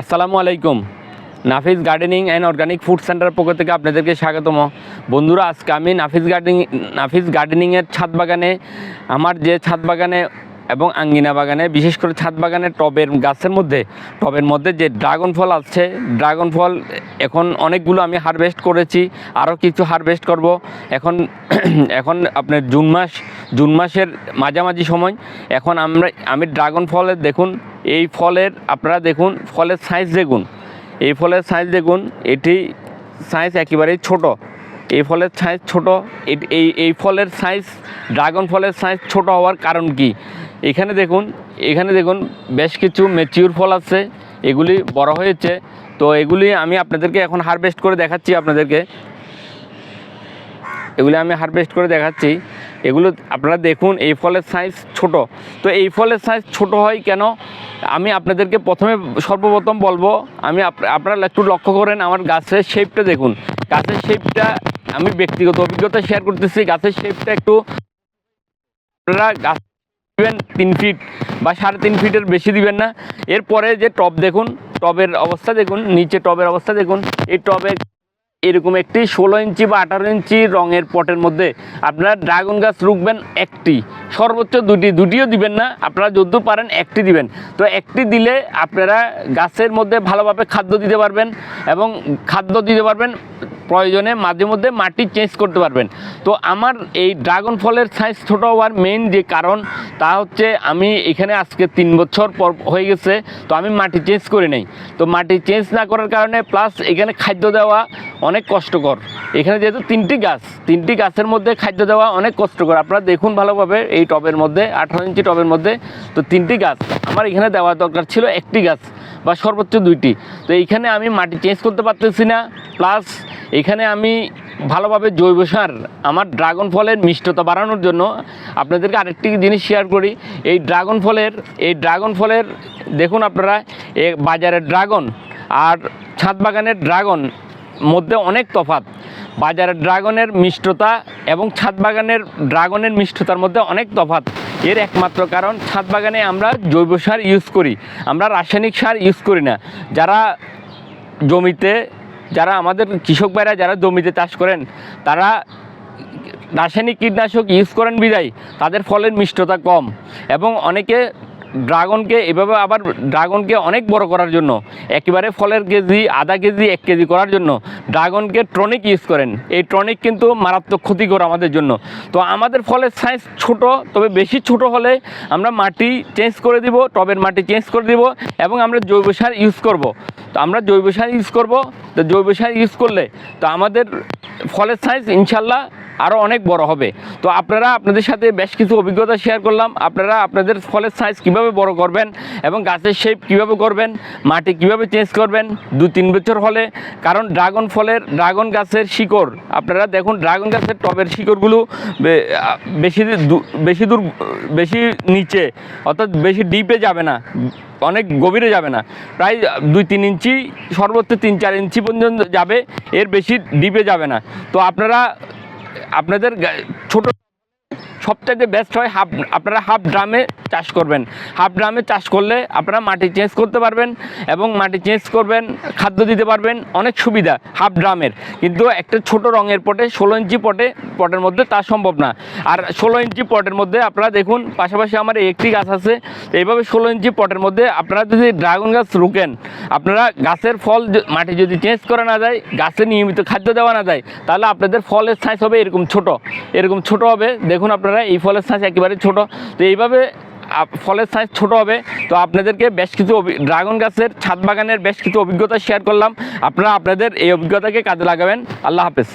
আসসালামু আলাইকুম। Nafis gardening and organic food centre পক্ষ থেকে আপনাদেরকে স্বাগতম। বন্ধুরা, আজকে আমি নাফিস গার্ডেনিং, নাফিস গার্ডেনিংয়ের ছাদ বাগানে, আমার যে ছাদ বাগানে এবং আঙ্গিনা বাগানে, বিশেষ করে ছাদ বাগানে টবের গাছের মধ্যে, টবের মধ্যে যে ড্রাগন ফল আছে ড্রাগন ফল এখন অনেকগুলো আমি হারভেস্ট করেছি, আরও কিছু হারভেস্ট করব। এখন এখন আপনার জুন মাস, জুন মাসের মাঝামাঝি সময়, এখন আমরা, আমি ড্রাগন ফলের দেখুন এই ফলের, আপনারা দেখুন, ফলের সাইজ দেখুন। এই ফলের সাইজ দেখুন, এটি সাইজ একেবারেই ছোট। এই ফলের সাইজ ছোট এই এই ফলের সাইজ ড্রাগন ফলের সাইজ ছোট হওয়ার কারণ কি? এখানে দেখুন এখানে দেখুন, বেশ কিছু ম্যাচিউর ফল আছে, এগুলি বড় হয়েছে। তো এগুলি আমি আপনাদেরকে এখন হারভেস্ট করে দেখাচ্ছি আপনাদেরকে। এগুলি আমি হারভেস্ট করে দেখাচ্ছি। এগুলো, আপনারা দেখুন, এই ফলের সাইজ ছোট। তো এই ফলের সাইজ ছোট হয় কেন? আমি আপনাদেরকে প্রথমে সর্বপ্রথম বলব, আমি আপ- আপনারা একটু লক্ষ্য করেন আমার গাছের শেপটা দেখুন। গাছের শেপটা আমি ব্যক্তিগত অভিজ্ঞতা শেয়ার করতেছি, গাছের শেপটা একটু আপনারা গাছ দিবেন তিন ফিট বা সাড়ে তিন ফিটের বেশি দিবেন না। এরপরে যে টব দেখুন, টবের অবস্থা দেখুন, নিচে টবের অবস্থা দেখুন, এই টবে এরকম একটি ষোলো ইঞ্চি বা আঠারো ইঞ্চি রঙের পটের মধ্যে আপনারা ড্রাগন গাছ রুখবেন একটি। সর্বোচ্চ দুটি, দুটিও দিবেন না, আপনারা যদ্দূর পারেন একটি দিবেন। তো একটি দিলে আপনারা গাছের মধ্যে ভালোভাবে খাদ্য দিতে পারবেন এবং খাদ্য দিতে পারবেন প্রয়োজনে মাঝে মধ্যে মাটি চেঞ্জ করতে পারবেন। তো আমার এই ড্রাগন ফলের সাইজ ছোট হওয়ার মেইন যে কারণ, তা হচ্ছে আমি এখানে আজকে তিন বছর পর হয়ে গেছে, তো আমি মাটি চেঞ্জ করি নাই। তো মাটি চেঞ্জ না করার কারণে প্লাস এখানে খাদ্য দেওয়া অনেক কষ্টকর। এখানে যেহেতু তিনটি গাছ, তিনটি গাছের মধ্যে খাদ্য দেওয়া অনেক কষ্টকর। আপনারা দেখুন ভালোভাবে এই টবের মধ্যে, আঠারো ইঞ্চি টবের মধ্যে, তো তিনটি গাছ। আমার এখানে দেওয়া দরকার ছিল একটি গাছ। বা সর্বোচ্চ দুইটি। তো এইখানে আমি মাটি চেঞ্জ করতে পারতেছি না। প্লাস এখানে আমি ভালোভাবে জৈব সার, আমার ড্রাগন ফলের মিষ্টতা বাড়ানোর জন্য আপনাদেরকে আরেকটি জিনিস শেয়ার করি। এই ড্রাগন ফলের, এই ড্রাগন ফলের, দেখুন আপনারা, এ বাজারের ড্রাগন আর ছাদ বাগানের ড্রাগন মধ্যে অনেক তফাৎ। বাজারের ড্রাগনের মিষ্টতা এবং ছাদ বাগানের ড্রাগনের মিষ্টতার মধ্যে অনেক তফাৎ। এর একমাত্র কারণ ছাদ বাগানে আমরা জৈব সার ইউজ করি। আমরা রাসায়নিক সার ইউজ করি না। যারা জমিতে, যারা আমাদের কৃষক ভাইরা যারা জমিতে চাষ করেন, তারা রাসায়নিক কীটনাশক ইউজ করেন বিদায় তাদের ফলের মিষ্টতা কম। এবং অনেকে ড্রাগনকে এভাবে আবার ড্রাগনকে অনেক বড় করার জন্য, একেবারে ফলের কেজি, আধা কেজি, এক কেজি করার জন্য ড্রাগনকে ট্রনিক ইউজ করেন। এই ট্রনিক কিন্তু মারাত্মক ক্ষতিকর আমাদের জন্য। তো আমাদের ফলের সাইজ ছোট, তবে বেশি ছোট হলে আমরা মাটি চেঞ্জ করে দিব, টবের মাটি চেঞ্জ করে দিব এবং আমরা জৈব সার ইউজ করব। তো আমরা জৈব সার ইউজ করব। তো জৈব সার ইউজ করলে তো আমাদের ফলের সাইজ ইনশাল্লাহ আরও অনেক বড় হবে। তো আপনারা আপনাদের সাথে বেশ কিছু অভিজ্ঞতা শেয়ার করলাম। আপনারা আপনাদের ফলের সাইজ কীভাবে বড় করবেন এবং গাছের শেপ কীভাবে করবেন, মাটি কীভাবে চেঞ্জ করবেন দু তিন বছর হলে। কারণ ড্রাগন ফলের ড্রাগন গাছের শিকড়, আপনারা দেখুন ড্রাগন গাছের টবের শিকড়গুলো বেশি বেশি দূর, বেশি নিচে, অর্থাৎ বেশি ডিপে যাবে না, অনেক গভীরে যাবে না। প্রায় দুই তিন ইঞ্চি, সর্বোচ্চ তিন চার ইঞ্চি পর্যন্ত যাবে, এর বেশি ডিপে যাবে না। তো আপনারা আপনাদের গা- ছোট সবচাইতে বেস্ট হয় হাফ আপনারা হাফ ড্রামে চাষ করবেন। হাফ ড্রামে চাষ করলে আপনারা মাটি চেঞ্জ করতে পারবেন এবং মাটি চেঞ্জ করবেন, খাদ্য দিতে পারবেন, অনেক সুবিধা হাফ ড্রামের কিন্তু একটা ছোট রঙের পটে, ষোলো ইঞ্চি পটে, পটের মধ্যে তা সম্ভব না। আর ষোলো ইঞ্চি পটের মধ্যে আপনারা দেখুন, পাশাপাশি আমার একটি গাছ আছে, এইভাবে ষোলো ইঞ্চি পটের মধ্যে আপনারা যদি ড্রাগন গাছ রুকেন আপনারা গাছের ফল মাটি যদি চেঞ্জ করা না যায়, গাছে নিয়মিত খাদ্য দেওয়া না যায়, তাহলে আপনাদের ফলের সাইজ হবে এরকম ছোট। এরকম ছোট হবে, দেখুন আপনারা এই ফলের সাইজ একেবারে ছোট। তো এইভাবে ফলের সাইজ ছোট হবে। তো আপনাদেরকে বেশ কিছু ড্রাগন গাছের ছাদ বাগানের বেশ কিছু অভিজ্ঞতা শেয়ার করলাম। আপনারা আপনাদের এই অভিজ্ঞতাকে কাজে লাগাবেন। আল্লাহ হাফেজ।